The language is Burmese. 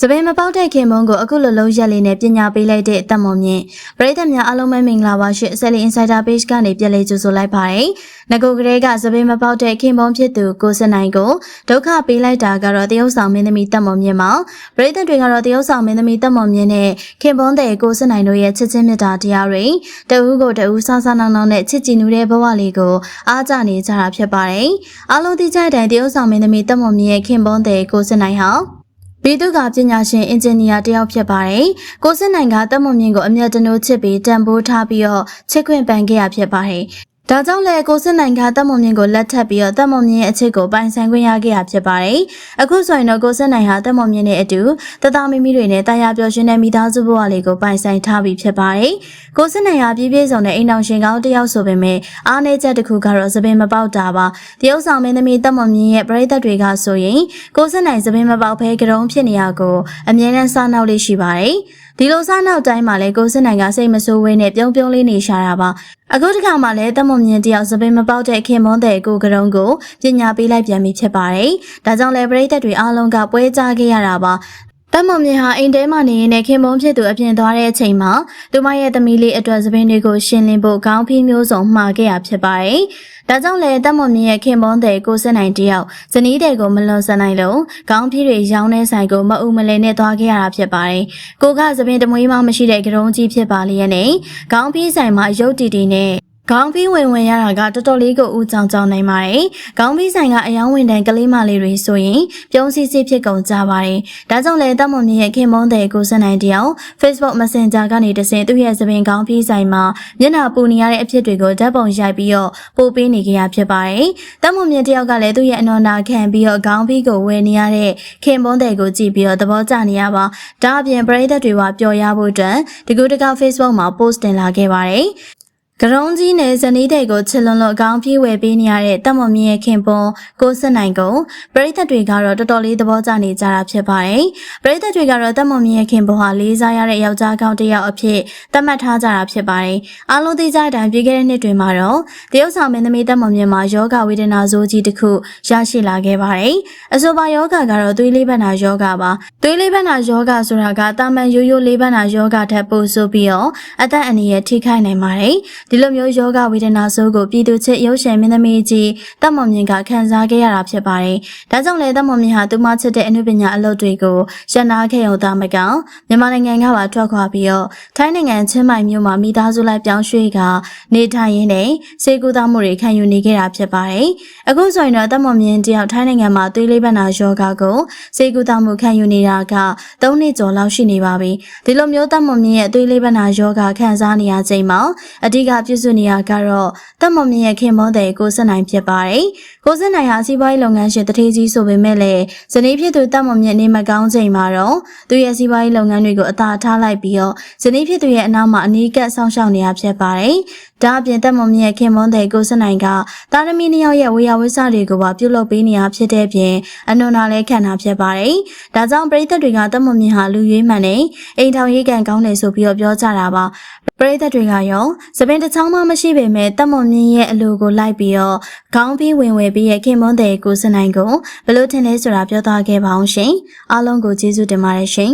စပင်းမပေါက်တဲ့ခင်မုန်းကိုအခုလိုလုံးရက်လေးနဲ့ပညာပေးလိုက်တဲ့အသက်မွန်မြင့်ပရိသတ်များအားလုံးပဲမင်္ဂလာပါရှင် Sally Insider Page ကနေပြန်လည်ကြိုဆိုလိုက်ပါတယ်။ငကိုကလေးကစပင်းမပေါက်တဲ့ခင်မုန်းဖြစ်သူကိုစနိုင်ကိုဒုက္ခပေးလိုက်တာကတော့တရုတ်ဆောင်မင်းသမီးတက်မွန်မြင့်မှာပရိသတ်တွေကတော့တရုတ်ဆောင်မင်းသမီးတက်မွန်မြင့်နဲ့ခင်မုန်းတဲ့ကိုစနိုင်တို့ရဲ့ချစ်ချင်းမြတ်တာတရားတွေတဦးကိုတဦးဆဆနောင်းနောင်းနဲ့ချစ်ကြည်နူတဲ့ဘဝလေးကိုအားကြနေကြတာဖြစ်ပါတယ်။အားလုံးသိကြတဲ့တရုတ်ဆောင်မင်းသမီးတက်မွန်မြင့်ရဲ့ခင်မုန်းတဲ့ကိုစနိုင်ဟာ ဘီသူကပညာရှင်အင်ဂျင်နီယာတယောက်ဖြစ်ပါတယ်။ကိုစစ်နိုင်ကတက်မွန်မြင့်ကိုအမျက်တနိုးချစ်ပြီးတန်ဖိုးထားပြီးတော့ချစ်ခွင့်ပန်ခဲ့ရဖြစ်ပါတယ်။ ဒါကြောင့်လေကိုစစ်နိုင်ကတက်မွန်မြင့်ကိုလက်ထပ်ပြီးတော့တက်မွန်မြင့်ရဲ့အချစ်ကိုပိုင်ဆိုင်ခွင့်ရခဲ့ရဖြစ်ပါတယ်။အခုဆိုရင်တော့ကိုစစ်နိုင်ဟာတက်မွန်မြင့်နဲ့အတူတသားမိမိတွေနဲ့တရားပျော်ရွှင်တဲ့မိသားစုဘဝလေးကိုပိုင်ဆိုင်ထားပြီးဖြစ်ပါတယ်။ကိုစစ်နိုင်ဟာပြည့်ပြည့်စုံတဲ့အိမ်တော်ရှင်ကောင်းတစ်ယောက်ဆိုပေမဲ့အားနည်းချက်တစ်ခုကတော့သပင်မပေါက်တာပါ။တရုတ်ဆောင်မင်းသမီးတက်မွန်မြင့်ရဲ့ပရိသတ်တွေကဆိုရင်ကိုစစ်နိုင်သပင်မပေါက်ဘဲကြုံဖြစ်နေရကိုအမြဲတမ်းစားနောက်လေးရှိပါတယ်။ ဒီလိုစားနောက်တိုင်းမှာလဲကိုစစ်နိုင်ကစိတ်မဆိုးဝဲနဲ့ပြုံးပြုံးလေးနေရှာတာပါအခုတစ်ခါမှလည်းတမွန်မြင့်တယောက်စပင်းမပေါက်တဲ့ခင်မွန်းတဲ့ကိုကရုံကိုပညာပေးလိုက်ပြန်ပြီဖြစ်ပါတယ်ဒါကြောင့်လဲပရိသတ်တွေအားလုံးကပွဲကြခဲ့ရတာပါ တမွန်မြင့်ဟာအိမ်ထဲမှာနေရင်လည်းခင်မုံဖြစ်သူအပြင်သွားတဲ့အချိန်မှာသူမရဲ့သမီးလေးအတွက်သပင်းတွေကိုရှင်းလင်းဖို့ခေါင်းဖီးမျိုးစုံမှာခဲ့ရဖြစ်ပါတယ်။ဒါကြောင့်လည်းတမွန်မြင့်ရဲ့ခင်မုံတဲ့ကိုစက်နိုင်တယောက်ဇနီးတဲ့ကိုမလွန်ဆန်နိုင်လို့ခေါင်းဖီးတွေရောင်းတဲ့ဆိုင်ကိုမအူမလဲနဲ့သွားခဲ့ရတာဖြစ်ပါတယ်။ကိုကသပင်းတမွေးမမရှိတဲ့ကြုံကြီးဖြစ်ပါလျက်နဲ့ခေါင်းဖီးဆိုင်မှာရုပ်တီတီနဲ့ ခေါင်းပြီးဝင်ဝင်ရတာကတော်တော်လေးကိုဦးကြောင်ကြောင်နိုင်ပါတယ်။ခေါင်းပြီးဆိုင်ကအယောင်းဝင်တန်ကလေးမလေးတွေဆိုရင်ပြုံးစီစီဖြစ်ကုန်ကြပါတယ်။ဒါကြောင့်လည်းတမွန်မြင့်ရဲ့ခင်မုန်းတဲ့ကိုစနိုင်တယောက် Facebook Messenger ကနေတဆင့်သူ့ရဲ့သပင်ခေါင်းပြီးဆိုင်မှာမျက်နှာပူနေရတဲ့အဖြစ်တွေကိုဓာတ်ပုံရိုက်ပြီးတော့ပို့ပေးနေကြရဖြစ်ပါတယ်။တမွန်မြင့်တယောက်ကလည်းသူ့ရဲ့အနော်နာခံပြီးတော့ခေါင်းပြီးကိုဝယ်နေရတဲ့ခင်မုန်းတဲ့ကိုကြည့်ပြီးတော့သဘောကျနေရပါ။ဒါအပြင်ပရိသတ်တွေကပျော်ရဖို့အတွက်ဒီကူတကောက် Facebook မှာ post တင်လာခဲ့ပါတယ်။ ကရုံးကြီးနဲ့ဇနီးတဲ့ကိုချစ်လွန်လို့အကောင်းပြေးဝယ်ပေးနေရတဲ့တက်မမြင့်ရဲ့ခင်ပွန်ကိုစစ်နိုင်ကိုပရိသတ်တွေကတော့တော်တော်လေးသဘောကျနေကြတာဖြစ်ပါတယ်။ပရိသတ်တွေကတော့တက်မမြင့်ရဲ့ခင်ပွန်ဟာလေးစားရတဲ့ယောက်ျားကောင်းတစ်ယောက်အဖြစ်သတ်မှတ်ထားကြတာဖြစ်ပါတယ်။အားလုံးသိကြတဲ့အတိုင်းပြီးခဲ့တဲ့နှစ်တွေမှာတော့တရုတ်ဆောင်မင်းသမီးတက်မမြင့်မှာယောဂဝေဒနာဆိုးကြီးတစ်ခုရရှိလာခဲ့ပါတယ်။အဆိုပါယောဂကတော့သွေးလေးဘက်နာယောဂပါ။သွေးလေးဘက်နာယောဂဆိုတာကတာမန်ရိုးရိုးလေးဘက်နာယောဂထက်ပိုဆိုပြီးတော့အသက်အန္တရာယ်ထိခိုက်နိုင်ပါတယ်။ဒီလိုမျိုးယောဂဝေဒနာဆိုးကိုပြည်သူချစ်ရုပ်ရှင်မင်းသမီးကြီးတမွန်မြင့်ကခံစားခဲ့ရတာဖြစ်ပါတယ်။ဒါကြောင့်လည်းတမွန်မြင့်ဟာသူမချစ်တဲ့အနုပညာအလုပ်တွေကိုရန်နာခဲ့ရုံသာမကမြန်မာနိုင်ငံကပါထွက်ခွာပြီးတော့ထိုင်းနိုင်ငံချင်းမိုင်မြို့မှာမိသားစုလိုက်ပြောင်းရွှေ့ကနေထိုင်ရင်းနဲ့စေကူသားမှုတွေခံယူနေခဲ့တာဖြစ်ပါတယ်။အခုဆိုရင်တော့တမွန်မြင့်တယောက်ထိုင်းနိုင်ငံမှာသွေးလေးပန်းနာယောဂကိုစေကူသားမှုခံယူနေတာက၃နှစ်ကျော်လောက်ရှိနေပါပြီ။ဒီလိုမျိုးတမွန်မြင့်ရဲ့သွေးလေးပန်းနာယောဂခံစားနေရချိန်မှာအဓိကပြုစုနေရကတော့တက်မမြင့်ရဲ့ခင်မောတဲ့ကိုစနိုင်ဖြစ်ပါတယ်။ကိုစနိုင်ဟာစီးပွားရေးလုပ်ငန်းရှင်တထေးကြီးဆိုပေမဲ့လည်းဇနီးဖြစ်သူတက်မမြင့်နေမကောင်းချိန်မှာတော့သူရဲ့စီးပွားရေးလုပ်ငန်းတွေကိုအသာထားလိုက်ပြီးတော့ဇနီးဖြစ်သူရဲ့အနောက်မှာအနီးကပ်ဆောင်ရှောက်နေရဖြစ်ပါတယ်။ဒါအပြင်တက်မမြင့်ရဲ့ခင်မောတဲ့ကိုစနိုင်ကတာရမီနှစ်ယောက်ရဲ့ဝေယဝိဆတွေကိုပါပြုလုပ်ပေးနေရဖြစ်တဲ့ပြင်အနွန်နာလည်းခံတာဖြစ်ပါတယ်။ဒါကြောင့်ပရိသတ်တွေကတက်မမြင့်ဟာလူရွေးမှန်နေအိမ်ထောင်ရေးကန်ကောင်းတယ်ဆိုပြီးတော့ပြောကြတာပါ။ ပရိသတ်တွေကရောစပင်တစ်ချောင်းမှမရှိပေမဲ့တက်မွန်မြင့်ရဲ့အလိုကိုလိုက်ပြီးတော့ခေါင်းပြီးဝင်ဝယ်ပြီးရဲ့ခင်မွန်းတဲ့ကိုစနိုင်ကိုဘလို့ထင်လဲဆိုတာပြောသွားခဲ့ပါအောင်ရှင်အားလုံးကိုကျေးဇူးတင်ပါတယ်ရှင်